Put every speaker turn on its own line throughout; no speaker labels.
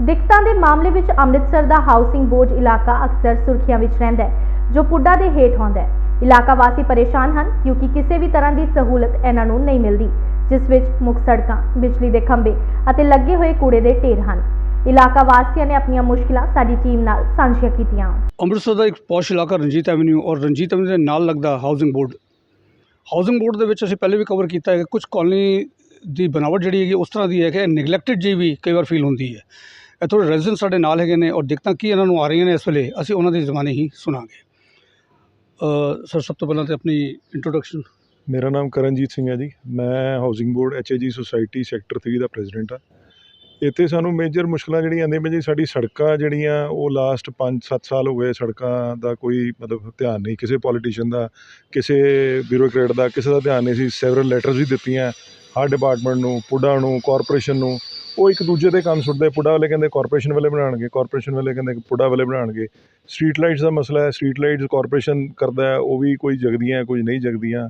ਦਿੱਕਤਾਂ ਦੇ ਮਾਮਲੇ ਵਿੱਚ ਅੰਮ੍ਰਿਤਸਰ ਦਾ ਹਾਊਸਿੰਗ ਬੋਰਡ ਇਲਾਕਾ ਅਕਸਰ ਸੁਰਖੀਆਂ ਵਿੱਚ ਰਹਿੰਦਾ ਹੈ, ਜੋ ਪੁੱਡਾ ਦੇ ਹੇਠ ਆਉਂਦਾ ਹੈ। ਇਲਾਕਾ ਵਾਸੀ ਪਰੇਸ਼ਾਨ ਹਨ, ਕਿਉਂਕਿ ਕਿਸੇ ਵੀ ਤਰ੍ਹਾਂ ਦੀ ਸਹੂਲਤ ਇਹਨਾਂ ਨੂੰ ਨਹੀਂ ਮਿਲਦੀ, ਜਿਸ ਵਿੱਚ ਮੁੱਖ ਸੜਕਾਂ, ਬਿਜਲੀ ਦੇ ਖੰਭੇ ਅਤੇ ਲੱਗੇ ਹੋਏ ਕੂੜੇ ਦੇ ਢੇਰ ਹਨ। ਇਲਾਕਾ ਵਾਸੀਆਂ ਨੇ ਆਪਣੀਆਂ ਮੁਸ਼ਕਿਲਾਂ ਸਾਡੀ ਟੀਮ ਨਾਲ ਸਾਂਝੀਆਂ ਕੀਤੀਆਂ।
ਅੰਮ੍ਰਿਤਸਰ ਦਾ ਇੱਕ ਪੌਸ਼ ਇਲਾਕਾ ਰਣਜੀਤ ਐਵਨਿਊ ਔਰ ਰਣਜੀਤ ਐਵਨਿਊ ਦੇ ਨਾਲ ਲੱਗਦਾ ਹਾਊਸਿੰਗ ਬੋਰਡ ਹਾਊਸਿੰਗ ਬੋਰਡ ਦੇ ਵਿੱਚ ਅਸੀਂ ਪਹਿਲੇ ਵੀ ਕਵਰ ਕੀਤਾ ਹੈ ਕਿ ਕੁਝ ਕਾਲਨੀ ਦੀ ਬਣਾਵਟ ਜਿਹੜੀ ਹੈਗੀ ਉਸ ਤਰ੍ਹਾਂ ਦੀ ਹੈ ਕਿ ਨੈਗਲੈਕਟਡ ਜੀ ਵੀ ਕਈ ਵਾਰ ਫੀਲ ਹੁੰਦੀ ਹੈ। ਇੱਥੋਂ ਥੋੜ੍ਹੇ ਰੈਜ਼ੀਡੈਂਟ ਸਾਡੇ ਨਾਲ ਹੈਗੇ ਨੇ ਔਰ ਦਿੱਕਤਾਂ ਕੀ ਇਹਨਾਂ ਨੂੰ ਆ ਰਹੀਆਂ ਨੇ ਇਸ ਵੇਲੇ, ਅਸੀਂ ਉਹਨਾਂ ਦੀ ਜ਼ਬਾਨੀ ਹੀ ਸੁਣਾਂਗੇ। ਸਰ, ਸਭ ਤੋਂ ਪਹਿਲਾਂ ਤੇ ਆਪਣੀ ਇੰਟਰੋਡਕਸ਼ਨ
ਮੇਰਾ ਨਾਮ ਕਰਨਜੀਤ ਸਿੰਘ ਹੈ ਜੀ। ਮੈਂ housing board HAG society sector 3 ਦਾ ਪ੍ਰੈਜ਼ੀਡੈਂਟ ਆ ਇੱਥੇ ਸਾਨੂੰ ਮੇਜਰ ਮੁਸ਼ਕਲਾਂ ਜਿਹੜੀਆਂ ਆਉਂਦੀਆਂ ਪਈਆਂ ਜੀ, ਸਾਡੀ ਸੜਕਾਂ ਜਿਹੜੀਆਂ, ਉਹ ਲਾਸਟ 5-7 ਸਾਲ ਹੋ ਗਏ ਸੜਕਾਂ ਦਾ ਕੋਈ ਮਤਲਬ ਧਿਆਨ ਨਹੀਂ। ਕਿਸੇ ਪੋਲੀਟੀਸ਼ੀਅਨ ਦਾ, ਕਿਸੇ ਬਿਊਰੋਕਰੇਟ ਦਾ, ਕਿਸੇ ਦਾ ਧਿਆਨ ਨਹੀਂ ਸੀ। ਸੈਵਰਲ ਲੈਟਰਸ ਵੀ ਦਿੱਤੀਆਂ। ਹਰ ਡਿਪਾਰਟਮੈਂਟ ਨੂੰ, ਪੁੱਡਾ ਨੂੰ ਕਾਰਪੋਰੇਸ਼ਨ ਨੂੰ। ਉਹ ਇੱਕ ਦੂਜੇ ਤੇ ਕੰਮ ਸੁੱਟਦੇ, ਪੁੱਡਾ ਵਾਲੇ ਕਹਿੰਦੇ ਕਾਰਪੋਰੇਸ਼ਨ ਵਾਲੇ ਬਣਾਉਣਗੇ ਕਾਰਪੋਰੇਸ਼ਨ ਵਾਲੇ ਕਹਿੰਦੇ ਪੁੱਡਾ ਵਾਲੇ ਬਣਾਉਣਗੇ। ਸਟਰੀਟ ਲਾਈਟਸ ਦਾ ਮਸਲਾ ਹੈ ਸਟਰੀਟ ਲਾਈਟਸ ਕਾਰਪੋਰੇਸ਼ਨ ਕਰਦਾ ਹੈ, ਉਹ ਵੀ ਕੋਈ ਜਗਦੀਆਂ, ਕੋਈ ਨਹੀਂ ਜਗਦੀਆਂ।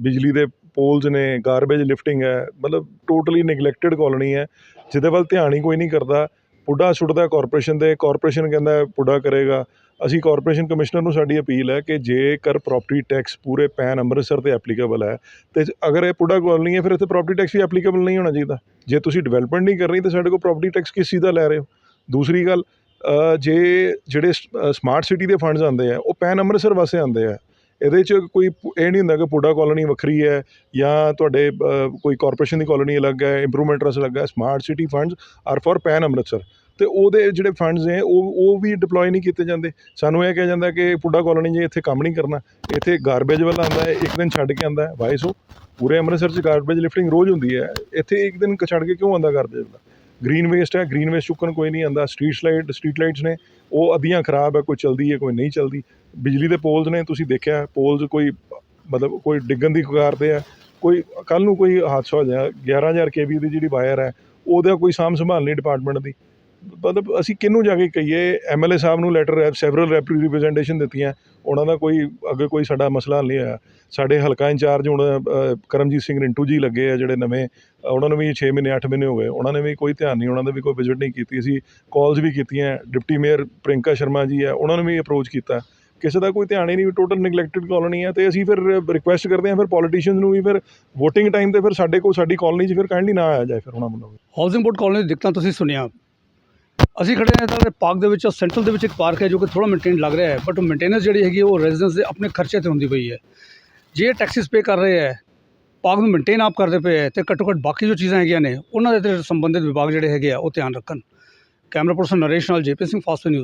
ਬਿਜਲੀ ਦੇ ਪੋਲਸ ਨੇ ਗਾਰਬੇਜ ਲਿਫਟਿੰਗ ਹੈ, ਮਤਲਬ ਟੋਟਲੀ ਨੈਗਲੈਕਟਡ ਕਾਲੋਨੀ ਹੈ, ਜਿਹਦੇ ਵੱਲ ਧਿਆਨ ਹੀ ਕੋਈ ਨਹੀਂ ਕਰਦਾ। ਪੁੱਡਾ ਸੁੱਟਦਾ ਕਾਰਪੋਰੇਸ਼ਨ ਦੇ ਕਾਰਪੋਰੇਸ਼ਨ ਕਹਿੰਦਾ ਹੈ ਪੁੱਡਾ ਕਰੇਗਾ। ਅਸੀਂ ਕਾਰਪੋਰੇਸ਼ਨ ਕਮਿਸ਼ਨਰ ਨੂੰ ਸਾਡੀ ਅਪੀਲ ਹੈ ਕਿ ਜੇਕਰ ਪ੍ਰਾਪਰਟੀ ਟੈਕਸ ਪੂਰੇ ਪੈਨ ਅੰਮ੍ਰਿਤਸਰ ਤੇ ਐਪਲੀਕੇਬਲ ਹੈ, ਤੇ ਅਗਰ ਇਹ ਪੁੱਡਾ ਕਾਲੋਨੀ ਹੈ, ਫਿਰ ਇੱਥੇ ਪ੍ਰਾਪਰਟੀ ਟੈਕਸ ਵੀ ਐਪਲੀਕੇਬਲ ਨਹੀਂ ਹੋਣਾ ਚਾਹੀਦਾ। ਜੇ ਤੁਸੀਂ ਡਿਵੈਲਪਮੈਂਟ ਨਹੀਂ ਕਰ ਰਹੀ, ਤਾਂ ਸਾਡੇ ਕੋਲ ਪ੍ਰਾਪਰਟੀ ਟੈਕਸ ਕਿਸ ਚੀਜ਼ ਦਾ ਲੈ ਰਹੇ ਹੋ? ਦੂਸਰੀ ਗੱਲ ਜੇ ਜਿਹੜੇ ਸਮਾਰਟ ਸਿਟੀ ਦੇ ਫੰਡਸ ਆਉਂਦੇ ਆ, ਉਹ ਪੈਨ ਅੰਮ੍ਰਿਤਸਰ ਵਾਸਤੇ ਆਉਂਦੇ ਆ। ਇਹਦੇ 'ਚ ਕੋਈ ਇਹ ਨਹੀਂ ਹੁੰਦਾ ਕਿ ਪੁੱਡਾ ਕਾਲੋਨੀ ਵੱਖਰੀ ਹੈ ਜਾਂ ਤੁਹਾਡੇ ਕੋਈ ਕਾਰਪੋਰੇਸ਼ਨ ਦੀ ਕਾਲੋਨੀ ਅਲੱਗ ਹੈ ਇੰਪਰੂਵਮੈਂਟ ਟਰਸਟ ਅਲੱਗ ਹੈ smart city funds are for pan Amritsar ਤੇ ਉਹਦੇ ਜਿਹੜੇ ਫੰਡਸ ਨੇ, ਉਹ ਉਹ ਵੀ ਡਿਪਲੋਏ ਨਹੀਂ ਕੀਤੇ ਜਾਂਦੇ। ਸਾਨੂੰ ਇਹ ਕਿਹਾ ਜਾਂਦਾ ਕਿ ਪੁੱਡਾ ਕਾਲੋਨੀ ਜੇ ਇੱਥੇ ਕੰਮ ਨਹੀਂ ਕਰਨਾ। ਇੱਥੇ ਗਾਰਬੇਜ ਵਾਲਾ ਆਉਂਦਾ ਹੈ, ਇੱਕ ਦਿਨ ਛੱਡ ਕੇ ਆਉਂਦਾ ਹੈ। ਵਾਈ ਸੋ ਪੂਰੇ ਅੰਮ੍ਰਿਤਸਰ 'ਚ ਗਾਰਬੇਜ ਲਿਫਟਿੰਗ ਰੋਜ਼ ਹੁੰਦੀ ਹੈ। ਇੱਥੇ ਇੱਕ ਦਿਨ ਛੱਡ ਕੇ ਕਿਉਂ ਆਉਂਦਾ ਗਾਰਬੇਜ ਵਾਲਾ? ਗ੍ਰੀਨ ਵੇਸਟ ਹੈ ਗ੍ਰੀਨ ਵੇਸਟ ਚੁੱਕਣ ਕੋਈ ਨਹੀਂ ਆਉਂਦਾ। ਸਟਰੀਟ ਲਾਈਟ ਸਟਰੀਟ ਲਾਈਟਸ ਨੇ। ਉਹ ਅੱਧੀਆਂ ਖਰਾਬ ਹੈ, ਕੋਈ ਚਲਦੀ ਹੈ, ਕੋਈ ਨਹੀਂ ਚਲਦੀ। ਬਿਜਲੀ ਦੇ ਪੋਲਸ ਨੇ, ਤੁਸੀਂ ਦੇਖਿਆ ਪੋਲਸ ਕੋਈ, ਮਤਲਬ ਕੋਈ ਡਿੱਗਣ ਦੀ ਕਗਾਰ ਤੇ ਹੈ। ਕੋਈ ਕੱਲ ਨੂੰ ਕੋਈ ਹਾਦਸਾ ਹੋ ਜਾਏ 11000 ਕੇਵੀ ਦੀ ਜਿਹੜੀ ਵਾਇਰ ਹੈ, ਉਹਦਾ ਕੋਈ ਸਾਂਭ ਸੰਭਾਲ ਨਹੀਂ ਡਿਪਾਰਟਮੈਂਟ ਦੀ। ਮਤਲਬ ਅਸੀਂ ਕਿਹਨੂੰ ਜਾ ਕੇ ਕਹੀਏ? ਐਮਐਲਏ ਸਾਹਿਬ ਨੂੰ ਲੈਟਰ ਸੈਵਰਲ ਰਿਪਰੈਜ਼ੈਂਟੇਸ਼ਨ ਦਿੱਤੀਆਂ। ਉਹਨਾਂ ਦਾ ਕੋਈ ਅੱਗੇ ਕੋਈ ਸਾਡਾ ਮਸਲਾ ਨਹੀਂ ਹੋਇਆ। ਸਾਡੇ ਹਲਕਾ ਇੰਚਾਰਜ ਹੁਣ ਕਰਮਜੀਤ ਸਿੰਘ ਰਿੰਟੂ ਜੀ ਲੱਗੇ ਆ ਜਿਹੜੇ ਨਵੇਂ। ਉਹਨਾਂ ਨੂੰ ਵੀ 6 ਮਹੀਨੇ 8 ਮਹੀਨੇ ਹੋ ਗਏ। ਉਹਨਾਂ ਨੇ ਵੀ ਕੋਈ ਧਿਆਨ ਨਹੀਂ, ਉਹਨਾਂ ਦਾ ਵੀ ਕੋਈ ਵਿਜ਼ਿਟ ਨਹੀਂ ਕੀਤੀ। ਅਸੀਂ ਕਾਲਸ ਵੀ ਕੀਤੀਆਂ। ਡਿਪਟੀ ਮੇਅਰ ਪ੍ਰਿੰਕਾ ਸ਼ਰਮਾ ਜੀ ਆ, ਉਹਨਾਂ ਨੂੰ ਵੀ ਅਪਰੋਚ ਕੀਤਾ। ਕਿਸੇ ਦਾ ਕੋਈ ਧਿਆਨ ਹੀ ਨਹੀਂ ਟੋਟਲ ਨੈਗਲੈਕਟਡ ਕਾਲੋਨੀ ਹੈ ਤੇ ਅਸੀਂ ਫਿਰ ਰਿਕੁਐਸਟ ਕਰਦੇ ਹਾਂ ਫਿਰ ਪੋਲੀਟੀਸ਼ੀਅਨਸ ਨੂੰ ਵੀ ਫਿਰ ਵੋਟਿੰਗ ਟਾਈਮ ਤੇ ਫਿਰ ਸਾਡੇ ਕੋਲ ਸਾਡੀ ਕਾਲੋਨੀ 'ਚ ਫਿਰ ਕਾਈਂਡਲੀ ਨਾ ਆਇਆ ਜਾਏ, ਫਿਰ ਉਹਨਾਂ ਨੂੰ
ਹਾਊਸਿੰਗ ਬੋਰਡ ਕਾਲੋਨੀ ਦਿੱਕਤਾਂ ਤੁਸੀਂ ਸੁਣਿਆ। ਅਸੀਂ ਖੜੇ ਹਾਂ ਤਾਂ ਪਾਰਕ ਦੇ ਵਿੱਚ, ਸੈਂਟਰਲ ਦੇ ਵਿੱਚ ਇੱਕ ਪਾਰਕ ਹੈ ਜੋ ਕਿ ਥੋੜਾ ਮੇਨਟੇਨ ਲੱਗ ਰਿਹਾ ਹੈ ਬਟ ਮੇਨਟੇਨੈਂਸ ਜਿਹੜੀ ਹੈਗੀ ਹੈ ਉਹ ਰੈਜ਼ੀਡੈਂਸ ਦੇ ਆਪਣੇ ਖਰਚੇ ਤੇ ਹੁੰਦੀ ਪਈ ਹੈ। ਜੇ ਟੈਕਸਿਸ ਪੇ ਕਰ ਰਹੇ ਹੈ, ਪਾਰਕ ਨੂੰ ਮੇਨਟੇਨ ਆਪ ਕਰਦੇ ਪਏ ਹੈ ਤੇ ਘੱਟੋ ਘੱਟ ਬਾਕੀ ਜੋ ਚੀਜ਼ਾਂ ਹੈਗੀਆਂ ਨੇ, ਉਹਨਾਂ ਦੇ ਤੇ ਸੰਬੰਧਿਤ ਵਿਭਾਗ ਜਿਹੜੇ ਹੈਗੇ ਆ, ਉਹ ਧਿਆਨ ਰੱਖਣ। ਕੈਮਰਾ ਪਰਸਨ ਨਰੇਸ਼ ਨਾਲ ਜੇਪੀ ਸਿੰਘ ਫਾਸਟ ਨਿਊਜ਼